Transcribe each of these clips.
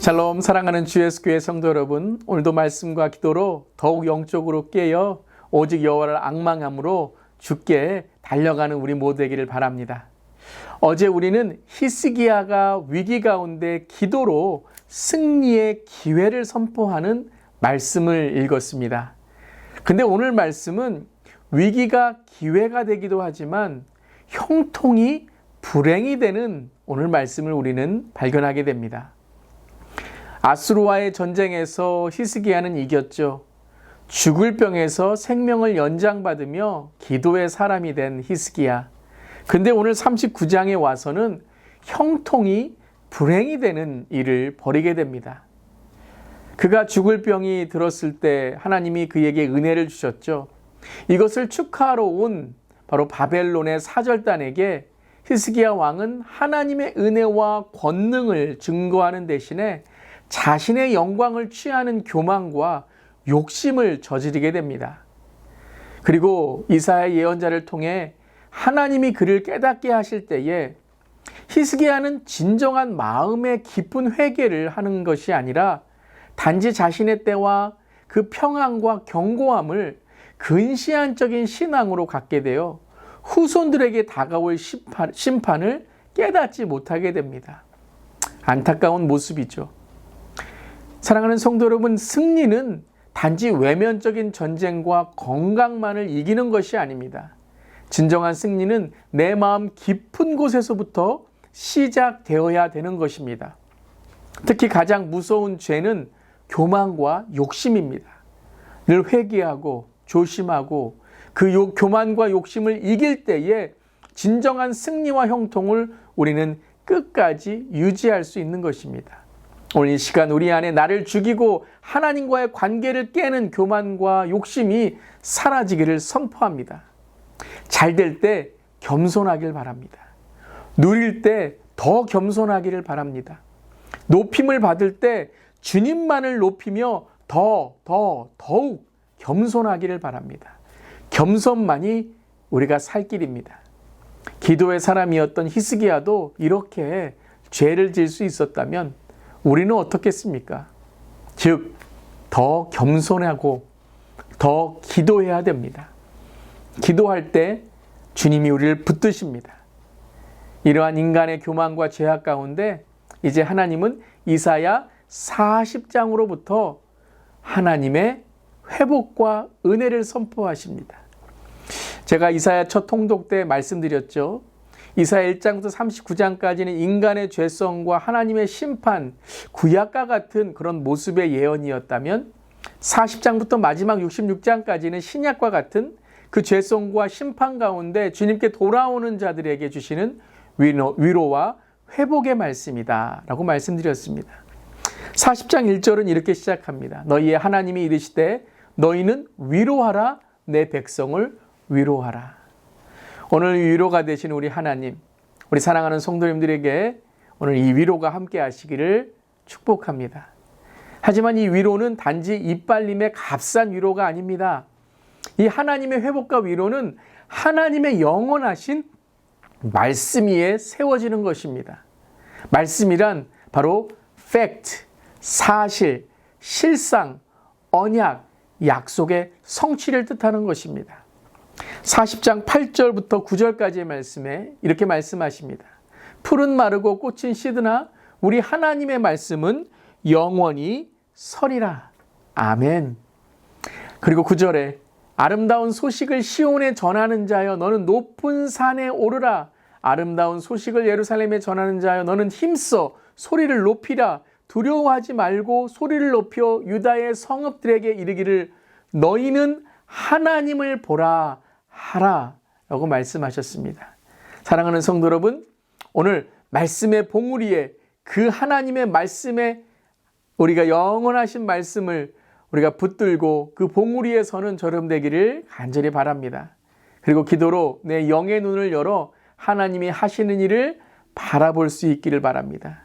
샬롬 사랑하는 주 예수교회 성도 여러분 오늘도 말씀과 기도로 더욱 영적으로 깨어 오직 여호와를 악망함으로 죽게 달려가는 우리 모두 되기를 바랍니다. 어제 우리는 히스기야가 위기 가운데 기도로 승리의 기회를 선포하는 말씀을 읽었습니다. 근데 오늘 말씀은 위기가 기회가 되기도 하지만 형통이 불행이 되는 오늘 말씀을 우리는 발견하게 됩니다. 아수르와의 전쟁에서 히스기야는 이겼죠. 죽을 병에서 생명을 연장받으며 기도의 사람이 된 히스기야. 근데 오늘 39장에 와서는 형통이 불행이 되는 일을 벌이게 됩니다. 그가 죽을 병이 들었을 때 하나님이 그에게 은혜를 주셨죠. 이것을 축하하러 온 바로 바벨론의 사절단에게 히스기야 왕은 하나님의 은혜와 권능을 증거하는 대신에 자신의 영광을 취하는 교만과 욕심을 저지르게 됩니다. 그리고 이사야 예언자를 통해 하나님이 그를 깨닫게 하실 때에 히스기야는 진정한 마음의 깊은 회개를 하는 것이 아니라 단지 자신의 때와 그 평안과 견고함을 근시안적인 신앙으로 갖게 되어 후손들에게 다가올 심판, 을 깨닫지 못하게 됩니다. 안타까운 모습이죠. 사랑하는 성도 여러분, 승리는 단지 외면적인 전쟁과 건강만을 이기는 것이 아닙니다. 진정한 승리는 내 마음 깊은 곳에서부터 시작되어야 되는 것입니다. 특히 가장 무서운 죄는 교만과 욕심입니다. 늘 회개하고 조심하고 그 요, 교만과 욕심을 이길 때에 진정한 승리와 형통을 우리는 끝까지 유지할 수 있는 것입니다. 오늘 이 시간 우리 안에 나를 죽이고 하나님과의 관계를 깨는 교만과 욕심이 사라지기를 선포합니다. 잘 될 때 겸손하길 바랍니다. 누릴 때 더 겸손하기를 바랍니다. 높임을 받을 때 주님만을 높이며 더, 더, 더욱 겸손하기를 바랍니다. 겸손만이 우리가 살 길입니다. 기도의 사람이었던 히스기야도 이렇게 죄를 질 수 있었다면 우리는 어떻겠습니까? 즉, 더 겸손하고 더 기도해야 됩니다. 기도할 때 주님이 우리를 붙드십니다. 이러한 인간의 교만과 죄악 가운데 이제 하나님은 이사야 40장으로부터 하나님의 회복과 은혜를 선포하십니다. 제가 이사야 첫 통독 때 말씀드렸죠. 이사야 1장부터 39장까지는 인간의 죄성과 하나님의 심판, 구약과 같은 그런 모습의 예언이었다면 40장부터 마지막 66장까지는 신약과 같은 그 죄성과 심판 가운데 주님께 돌아오는 자들에게 주시는 위로, 위로와 회복의 말씀이다. 라고 말씀드렸습니다. 40장 1절은 이렇게 시작합니다. 너희의 하나님이 이르시되 너희는 위로하라 내 백성을 위로하라. 오늘 위로가 되신 우리 하나님, 우리 사랑하는 성도님들에게 오늘 이 위로가 함께 하시기를 축복합니다. 하지만 이 위로는 단지 이빨림의 값싼 위로가 아닙니다. 이 하나님의 회복과 위로는 하나님의 영원하신 말씀 위에 세워지는 것입니다. 말씀이란 바로 fact, 사실, 실상, 언약, 약속의 성취를 뜻하는 것입니다. 40장 8절부터 9절까지의 말씀에 이렇게 말씀하십니다. 풀은 마르고 꽃은 시드나 우리 하나님의 말씀은 영원히 설이라. 아멘. 그리고 9절에 아름다운 소식을 시온에 전하는 자여 너는 높은 산에 오르라. 아름다운 소식을 예루살렘에 전하는 자여 너는 힘써 소리를 높이라. 두려워하지 말고 소리를 높여 유다의 성읍들에게 이르기를 너희는 하나님을 보라 하라 라고 말씀하셨습니다. 사랑하는 성도 여러분, 오늘 말씀의 봉우리에 그 하나님의 말씀에 우리가 영원하신 말씀을 우리가 붙들고 그 봉우리에 서는 저름 되기를 간절히 바랍니다. 그리고 기도로 내 영의 눈을 열어 하나님이 하시는 일을 바라볼 수 있기를 바랍니다.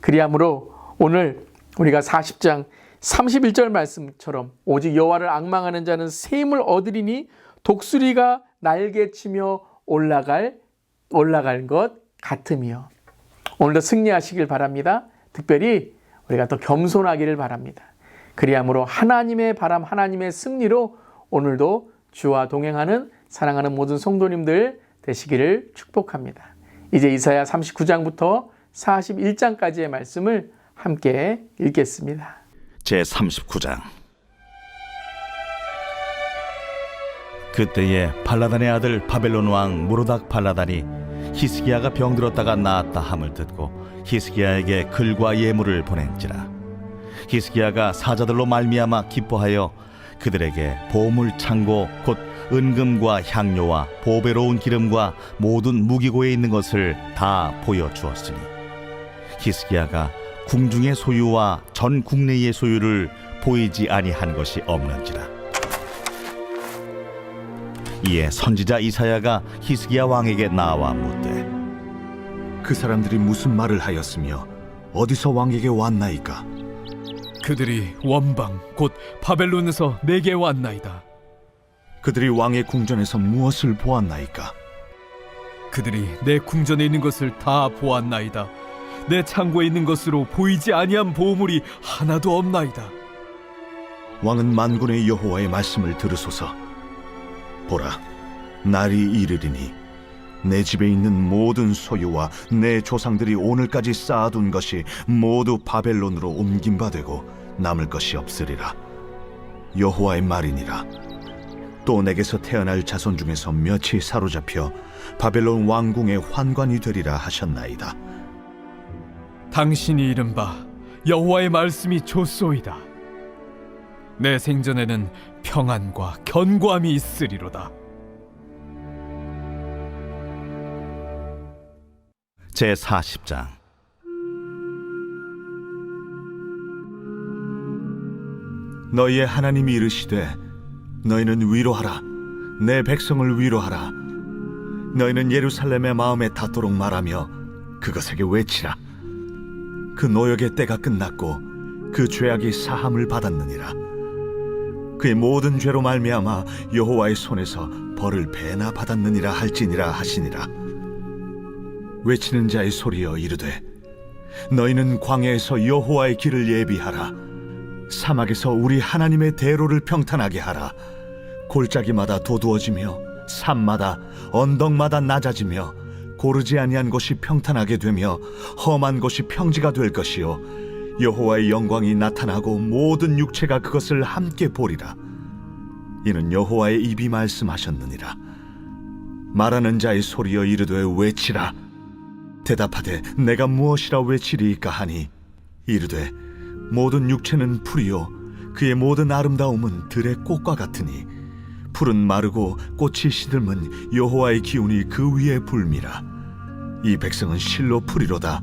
그리함으로 오늘 우리가 40장 31절 말씀처럼 오직 여호와를 악망하는 자는 새 힘을 얻으리니 독수리가 날개치며 올라갈 올라갈 것 같으며 오늘도 승리하시길 바랍니다. 특별히 우리가 더 겸손하기를 바랍니다. 그리함으로 하나님의 바람, 하나님의 승리로 오늘도 주와 동행하는 사랑하는 모든 성도님들 되시기를 축복합니다. 이제 이사야 39장부터 41장까지의 말씀을 함께 읽겠습니다. 제 39장 그때에 발라단의 아들 바벨론 왕 무로닥 발라단이 히스기야가 병들었다가 나았다 함을 듣고 히스기야에게 글과 예물을 보낸지라. 히스기야가 사자들로 말미암아 기뻐하여 그들에게 보물 창고 곧 은금과 향료와 보배로운 기름과 모든 무기고에 있는 것을 다 보여 주었으니 히스기야가 궁중의 소유와 전 국내의 소유를 보이지 아니한 것이 없는지라 이에 선지자 이사야가 히스기야 왕에게 나와 묻되 그 사람들이 무슨 말을 하였으며 어디서 왕에게 왔나이까? 그들이 원방 곧 바벨론에서 내게 왔나이다. 그들이 왕의 궁전에서 무엇을 보았나이까? 그들이 내 궁전에 있는 것을 다 보았나이다. 내 창고에 있는 것으로 보이지 아니한 보물이 하나도 없나이다. 왕은 만군의 여호와의 말씀을 들으소서. 보라, 날이 이르리니 내 집에 있는 모든 소유와 내 조상들이 오늘까지 쌓아둔 것이 모두 바벨론으로 옮긴 바 되고 남을 것이 없으리라. 여호와의 말이니라. 또 내게서 태어날 자손 중에서 몇이 사로잡혀 바벨론 왕궁의 환관이 되리라 하셨나이다. 당신이 이른바 여호와의 말씀이 좋소이다. 내 생전에는 평안과 견고함이 있으리로다. 제 40장. 너희의 하나님이 이르시되 너희는 위로하라. 내 백성을 위로하라. 너희는 예루살렘의 마음에 닿도록 말하며 그것에게 외치라. 그 노역의 때가 끝났고 그 죄악이 사함을 받았느니라 그의 모든 죄로 말미암아 여호와의 손에서 벌을 배나 받았느니라 할지니라 하시니라 외치는 자의 소리여 이르되 너희는 광야에서 여호와의 길을 예비하라 사막에서 우리 하나님의 대로를 평탄하게 하라. 골짜기마다 도두어지며 산마다 언덕마다 낮아지며 고르지 아니한 곳이 평탄하게 되며 험한 곳이 평지가 될 것이요 여호와의 영광이 나타나고 모든 육체가 그것을 함께 보리라. 이는 여호와의 입이 말씀하셨느니라. 말하는 자의 소리여 이르되 외치라. 대답하되 내가 무엇이라 외치리이까 하니 이르되 모든 육체는 풀이요 그의 모든 아름다움은 들의 꽃과 같으니 풀은 마르고 꽃이 시들면 여호와의 기운이 그 위에 불미라 이 백성은 실로 풀이로다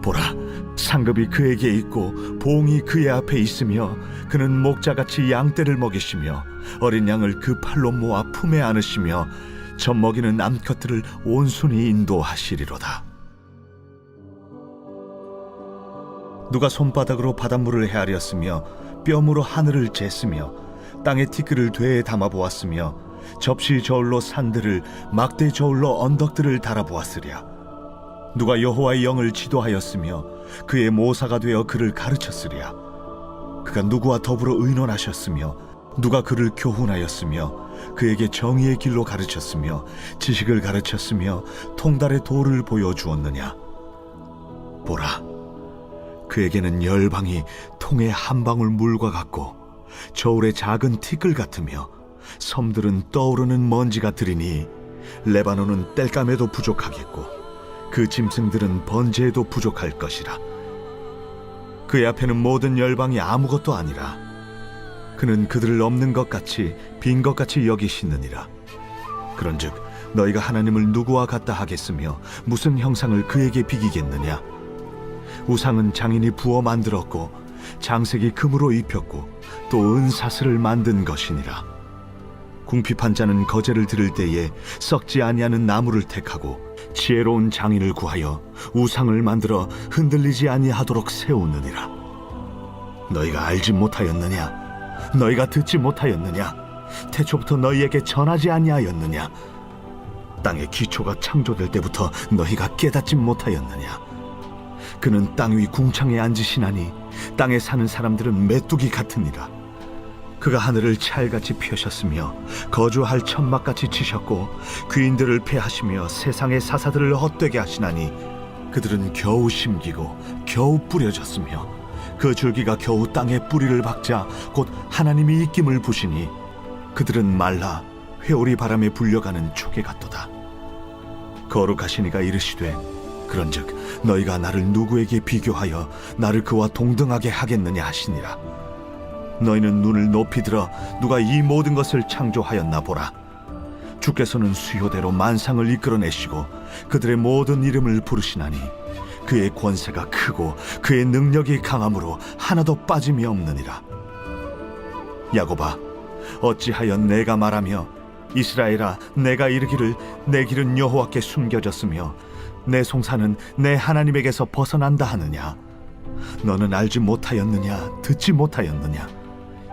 보라 상급이 그에게 있고 봉이 그의 앞에 있으며 그는 목자같이 양떼를 먹이시며 어린 양을 그 팔로 모아 품에 안으시며 젖 먹이는 암컷들을 온순히 인도하시리로다. 누가 손바닥으로 바닷물을 헤아렸으며 뼘으로 하늘을 쟀으며 땅의 티끌을 되에 담아 보았으며 접시 저울로 산들을 막대 저울로 언덕들을 달아 보았으랴 누가 여호와의 영을 지도하였으며 그의 모사가 되어 그를 가르쳤으랴. 그가 누구와 더불어 의논하셨으며 누가 그를 교훈하였으며 그에게 정의의 길로 가르쳤으며 지식을 가르쳤으며 통달의 도를 보여 주었느냐? 보라 그에게는 열방이 통의 한 방울 물과 같고 저울의 작은 티끌 같으며 섬들은 떠오르는 먼지 같으리니 레바논은 땔감에도 부족하겠고 그 짐승들은 번제에도 부족할 것이라. 그의 앞에는 모든 열방이 아무것도 아니라 그는 그들을 없는 것 같이 빈 것 같이 여기시느니라. 그런즉 너희가 하나님을 누구와 같다 하겠으며 무슨 형상을 그에게 비기겠느냐? 우상은 장인이 부어 만들었고 장색이 금으로 입혔고 또 은사슬을 만든 것이니라. 궁핍한 자는 거제를 들을 때에 썩지 아니하는 나무를 택하고 지혜로운 장인을 구하여 우상을 만들어 흔들리지 아니하도록 세우느니라. 너희가 알지 못하였느냐? 너희가 듣지 못하였느냐? 태초부터 너희에게 전하지 아니하였느냐? 땅의 기초가 창조될 때부터 너희가 깨닫지 못하였느냐? 그는 땅 위 궁창에 앉으시나니 땅에 사는 사람들은 메뚜기 같으니라 그가 하늘을 찰같이 펴셨으며 거주할 천막같이 치셨고 귀인들을 패하시며 세상의 사사들을 헛되게 하시나니 그들은 겨우 심기고 겨우 뿌려졌으며 그 줄기가 겨우 땅에 뿌리를 박자 곧 하나님이 입김을 부시니 그들은 말라 회오리 바람에 불려가는 초계 같도다. 거룩하시니가 이르시되 그런즉 너희가 나를 누구에게 비교하여 나를 그와 동등하게 하겠느냐 하시니라 너희는 눈을 높이 들어 누가 이 모든 것을 창조하였나 보라. 주께서는 수요대로 만상을 이끌어내시고 그들의 모든 이름을 부르시나니 그의 권세가 크고 그의 능력이 강함으로 하나도 빠짐이 없느니라. 야곱아 어찌하여 내가 말하며 이스라엘아 내가 이르기를 내 길은 여호와께 숨겨졌으며 내 송사는 내 하나님에게서 벗어난다 하느냐? 너는 알지 못하였느냐? 듣지 못하였느냐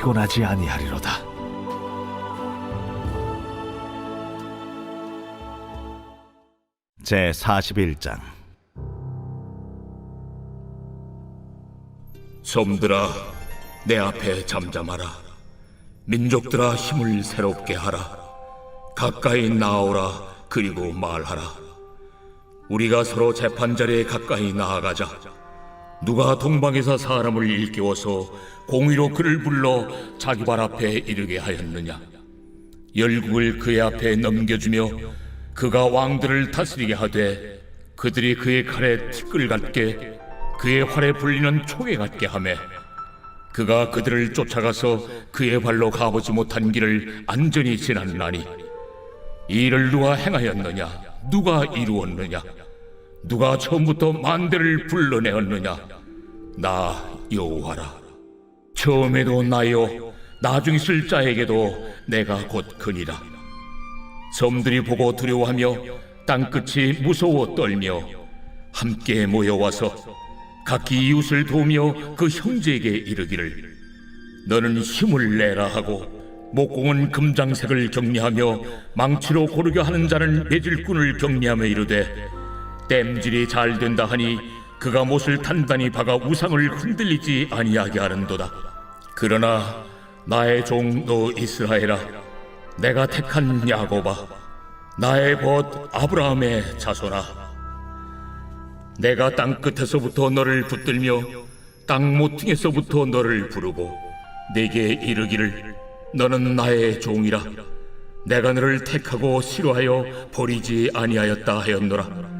피곤하지 아니하리로다. 제 41장. 섬들아 내 앞에 잠잠하라. 민족들아 힘을 새롭게 하라. 가까이 나오라 그리고 말하라. 우리가 서로 재판 자리에 가까이 나아가자 누가 동방에서 사람을 일깨워서 공의로 그를 불러 자기 발 앞에 이르게 하였느냐? 열국을 그의 앞에 넘겨주며 그가 왕들을 다스리게 하되 그들이 그의 칼에 티끌 같게 그의 활에 불리는 초계 같게 하매 그가 그들을 쫓아가서 그의 발로 가보지 못한 길을 안전히 지났나니 이 일을 누가 행하였느냐? 누가 이루었느냐 누가 처음부터 만대를 불러내었느냐? 나 여호와라. 처음에도 나요. 나중 있을 자에게도 내가 곧 그니라. 섬들이 보고 두려워하며 땅끝이 무서워 떨며 함께 모여와서 각기 이웃을 도우며 그 형제에게 이르기를. 너는 힘을 내라 하고 목공은 금장색을 격리하며 망치로 고르게 하는 자는 매질꾼을 격리하며 이르되 땜질이 잘 된다 하니 그가 못을 단단히 박아 우상을 흔들리지 아니하게 하는도다. 그러나 나의 종 너 이스라엘아 내가 택한 야곱아 나의 벗 아브라함의 자손아 내가 땅 끝에서부터 너를 붙들며 땅 모퉁에서부터 너를 부르고 내게 이르기를 너는 나의 종이라. 내가 너를 택하고 싫어하여 버리지 아니하였다 하였노라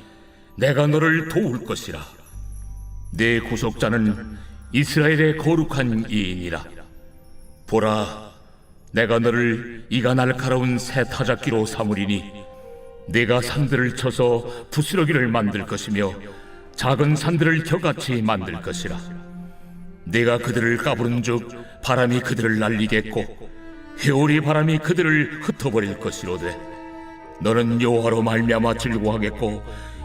내가 너를 도울 것이라 내 구속자는 이스라엘의 거룩한 이인이라 보라, 내가 너를 이가 날카로운 새 타작기로 삼으리니 네가 산들을 쳐서 부스러기를 만들 것이며 작은 산들을 겨같이 만들 것이라. 네가 그들을 까부른즉 바람이 그들을 날리겠고 회오리 바람이 그들을 흩어버릴 것이로되 너는 여호와로 말미암아 즐거워하겠고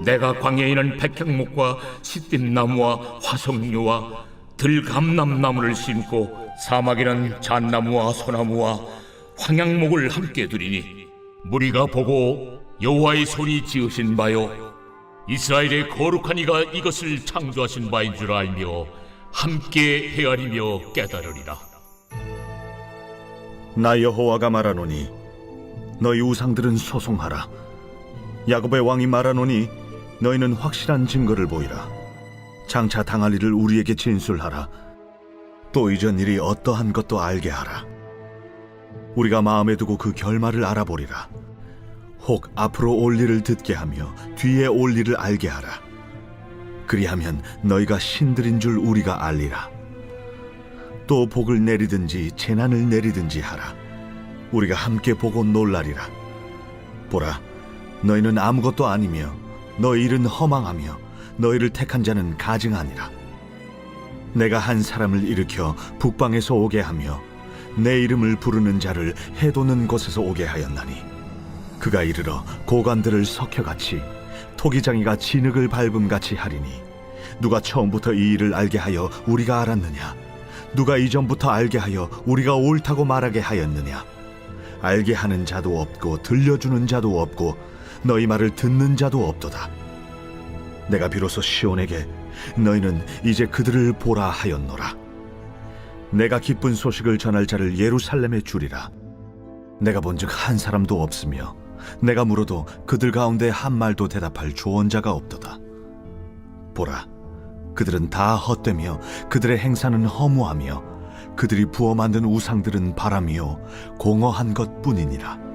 내가 광야에는 백향목과 시띠나무와 화석류와 들감남나무를 심고 사막에는 잣나무와 소나무와 황양목을 함께 두리니 무리가 보고 여호와의 손이 지으신 바요 이스라엘의 거룩한 이가 이것을 창조하신 바인 줄 알며 함께 헤아리며 깨달으리라. 나 여호와가 말하노니 너희 우상들은 소송하라. 야곱의 왕이 말하노니 너희는 확실한 증거를 보이라. 장차 당할 일을 우리에게 진술하라. 또 이전 일이 어떠한 것도 알게 하라. 우리가 마음에 두고 그 결말을 알아보리라. 혹 앞으로 올 일을 듣게 하며 뒤에 올 일을 알게 하라. 그리하면 너희가 신들인 줄 우리가 알리라. 또 복을 내리든지 재난을 내리든지 하라. 우리가 함께 보고 놀라리라. 보라, 너희는 아무것도 아니며 너희 일은 허망하며 너희를 택한 자는 가증하니라. 내가 한 사람을 일으켜 북방에서 오게 하며 내 이름을 부르는 자를 해도는 곳에서 오게 하였나니 그가 이르러 고관들을 석혀같이 토기장이가 진흙을 밟음같이 하리니 누가 처음부터 이 일을 알게 하여 우리가 알았느냐 누가 이전부터 알게 하여 우리가 옳다고 말하게 하였느냐 알게 하는 자도 없고 들려주는 자도 없고 너희 말을 듣는 자도 없도다. 내가 비로소 시온에게 너희는 이제 그들을 보라 하였노라. 내가 기쁜 소식을 전할 자를 예루살렘에 주리라. 내가 본즉 한 사람도 없으며 내가 물어도 그들 가운데 한 말도 대답할 조언자가 없도다. 보라 그들은 다 헛되며 그들의 행사는 허무하며 그들이 부어 만든 우상들은 바람이요 공허한 것뿐이니라